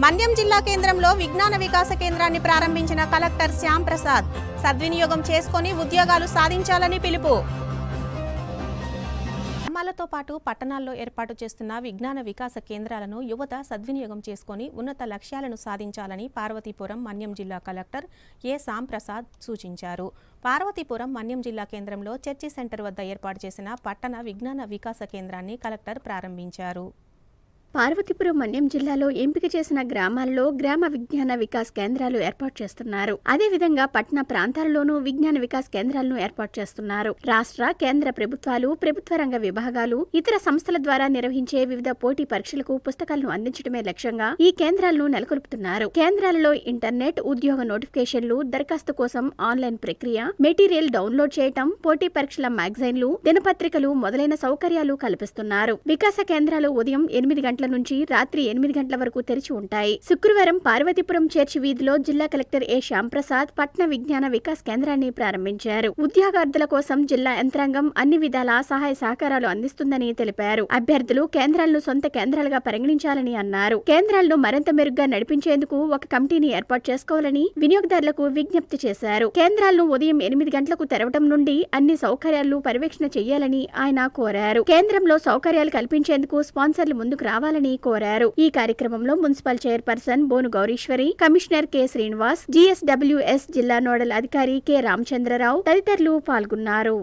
మన్యం జిల్లా కేంద్రంలో విజ్ఞాన వికాస కేంద్రాన్ని ప్రారంభించిన కలెక్టర్ శ్యామ్ ప్రసాద్ సద్వినియోగం చేసుకొని ఉద్యోగాలు సాధించాలని పిలుపు. గ్రామాలతో పాటు పట్టణాల్లో ఏర్పాటు చేస్తున్న విజ్ఞాన వికాస కేంద్రాలను యువత సద్వినియోగం చేసుకొని ఉన్నత లక్ష్యాలను సాధించాలని పార్వతీపురం మన్యం జిల్లా కలెక్టర్ ఏ సాం ప్రసాద్ సూచించారు. పార్వతీపురం మన్యం జిల్లా కేంద్రంలో చర్చి సెంటర్ వద్ద ఏర్పాటు చేసిన పట్టణ విజ్ఞాన వికాస కేంద్రాన్ని కలెక్టర్ ప్రారంభించారు. పార్వతీపురం మన్యం జిల్లాలో ఎంపిక చేసిన గ్రామాల్లో గ్రామ విజ్ఞాన వికాస్ కేంద్రాలు ఏర్పాటు చేస్తున్నారు. అదేవిధంగా పట్టణ ప్రాంతాల్లోనూ విజ్ఞాన వికాస్ కేంద్రాలను ఏర్పాటు చేస్తున్నారు. రాష్ట్ర కేంద్ర ప్రభుత్వాలు ప్రభుత్వ రంగ విభాగాలు ఇతర సంస్థల ద్వారా నిర్వహించే వివిధ పోటీ పరీక్షలకు పుస్తకాలను అందించడమే లక్ష్యంగా ఈ కేంద్రాలను నెలకొల్పుతున్నారు. కేంద్రాలలో ఇంటర్నెట్ ఉద్యోగ నోటిఫికేషన్లు దరఖాస్తు కోసం ఆన్లైన్ ప్రక్రియ మెటీరియల్ డౌన్లోడ్ చేయటం పోటీ పరీక్షల మ్యాగజైన్లు దినపత్రికలు మొదలైన సౌకర్యాలు కల్పిస్తున్నారు. వికాస కేంద్రాలు ఉదయం ఎనిమిది గంటల నుంచి రాత్రి ఎనిమిది గంటల వరకు తెరిచి ఉంటాయి. శుక్రవారం పార్వతీపురం చర్చి వీధిలో జిల్లా కలెక్టర్ ఏ శ్యాంప్రసాద్ పట్న విజ్ఞాన వికాస్ కేంద్రాన్ని ప్రారంభించారు. ఉద్యోగార్థుల కోసం జిల్లా యంత్రాంగం అన్ని విధాల సహాయ సహకారాలు అందిస్తుందని తెలిపారు. అభ్యర్థులు కేంద్రాలను సొంత కేంద్రాలుగా పరిగణించాలని అన్నారు. కేంద్రాలను మరింత మెరుగ్గా నడిపించేందుకు ఒక కమిటీని ఏర్పాటు చేసుకోవాలని వినియోగదారులకు విజ్ఞప్తి చేశారు. కేంద్రాలను ఉదయం ఎనిమిది గంటలకు తెరవడం నుండి అన్ని సౌకర్యాలు పర్యవేక్షణ చేయాలని ఆయన కోరారు. కేంద్రంలో సౌకర్యాలు కల్పించేందుకు స్పాన్సర్లు ముందుకు రావాలి రావాలని కోరారు. ఈ కార్యక్రమంలో municipal chairperson Bonu Gowriswari commissioner K. Srinivas GSWS జిల్లా నోడల్ అధికారి కె. రామచంద్రరావు తదితరులు పాల్గొన్నారు.